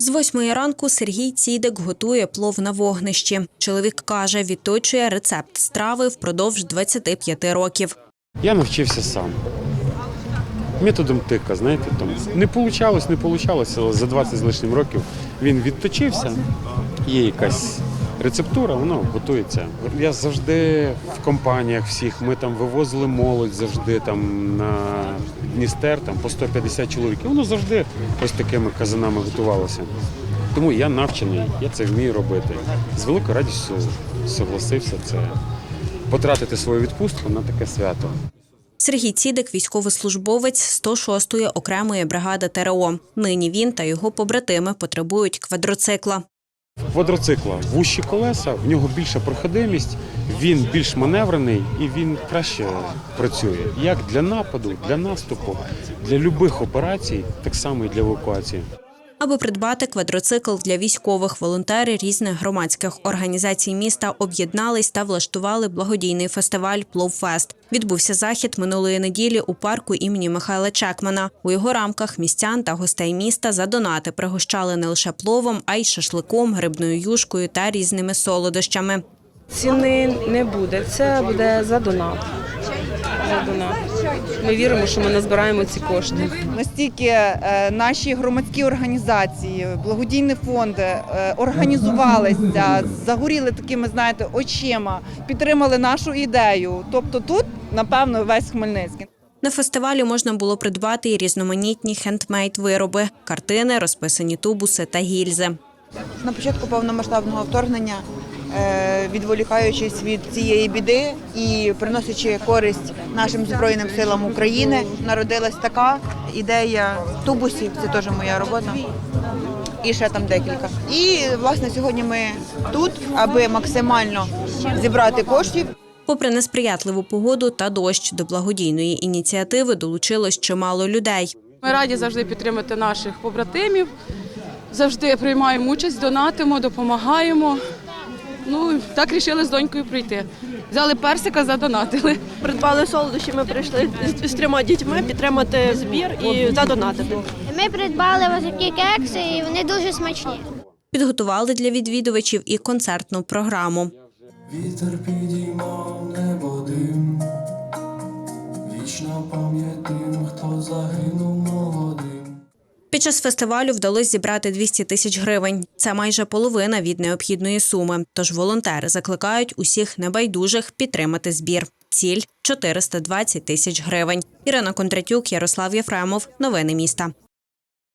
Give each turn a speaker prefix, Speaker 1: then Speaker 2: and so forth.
Speaker 1: З восьмої ранку Сергій Цідик готує плов на вогнищі. Чоловік каже, відточує рецепт страви впродовж 25 років.
Speaker 2: Я навчився сам. Методом тика, знаєте, там не вийшло, не вийшло, але за 20 з лишнім років він відточився. Є якась рецептура, воно готується. Я завжди в компаніях всіх, ми там вивозили молодь завжди там на Дністер, там по 150 чоловік. І воно завжди ось такими казанами готувалося. Тому я навчений, я це вмію робити. З великою радістю согласився це потратити свою відпустку на таке свято.
Speaker 1: Сергій Цідик – військовослужбовець 106-ї окремої бригади ТРО. Нині він та його побратими потребують квадроцикла.
Speaker 2: Квадроцикла вущі колеса, в нього більша проходимість, він більш маневрений і він краще працює як для нападу, для наступу, для любих операцій, так само і для евакуації.
Speaker 1: Аби придбати квадроцикл для військових, волонтери різних громадських організацій міста об'єднались та влаштували благодійний фестиваль «Пловфест». Відбувся захід минулої неділі у парку імені Михайла Чекмана. У його рамках містян та гостей міста за донати пригощали не лише пловом, а й шашликом, грибною юшкою та різними солодощами.
Speaker 3: Ціни не буде. Це буде за донат. За донат. Ми віримо, що ми назбираємо ці кошти.
Speaker 4: Настільки е, наші громадські організації, благодійні фонди е, організувалися, загоріли такими, знаєте, очима, підтримали нашу ідею. Тобто тут, напевно, весь Хмельницький.
Speaker 1: На фестивалі можна було придбати і різноманітні хендмейд вироби, картини, розписані тубуси та гільзи.
Speaker 5: на початку повномасштабного вторгнення, відволікаючись від цієї біди і приносячи користь нашим збройним силам України, народилась така ідея тубусів. Це теж моя робота. І ще там декілька. І власне сьогодні ми тут, аби максимально зібрати коштів
Speaker 1: Попри несприятливу погоду та дощ, до благодійної ініціативи долучилось чимало людей.
Speaker 6: Ми раді завжди підтримати наших побратимів. Завжди приймаємо участь, донатимо, допомагаємо. Ну, так рішили з донькою прийти. Взяли персика, задонатили.
Speaker 7: придбали солодощі. Ми прийшли з, з трьома дітьми підтримати збір і задонатити.
Speaker 8: Ми придбали ось такі кекси, і вони дуже смачні.
Speaker 1: Підготували для відвідувачів і концертну програму.
Speaker 9: Вітер підіймав
Speaker 1: Під час фестивалю вдалося зібрати 200 тисяч гривень. Це майже половина від необхідної суми. Тож волонтери закликають усіх небайдужих підтримати збір. Ціль 420 тисяч гривень. Ірина Кондратюк, Ярослав Єфремов. Новини міста.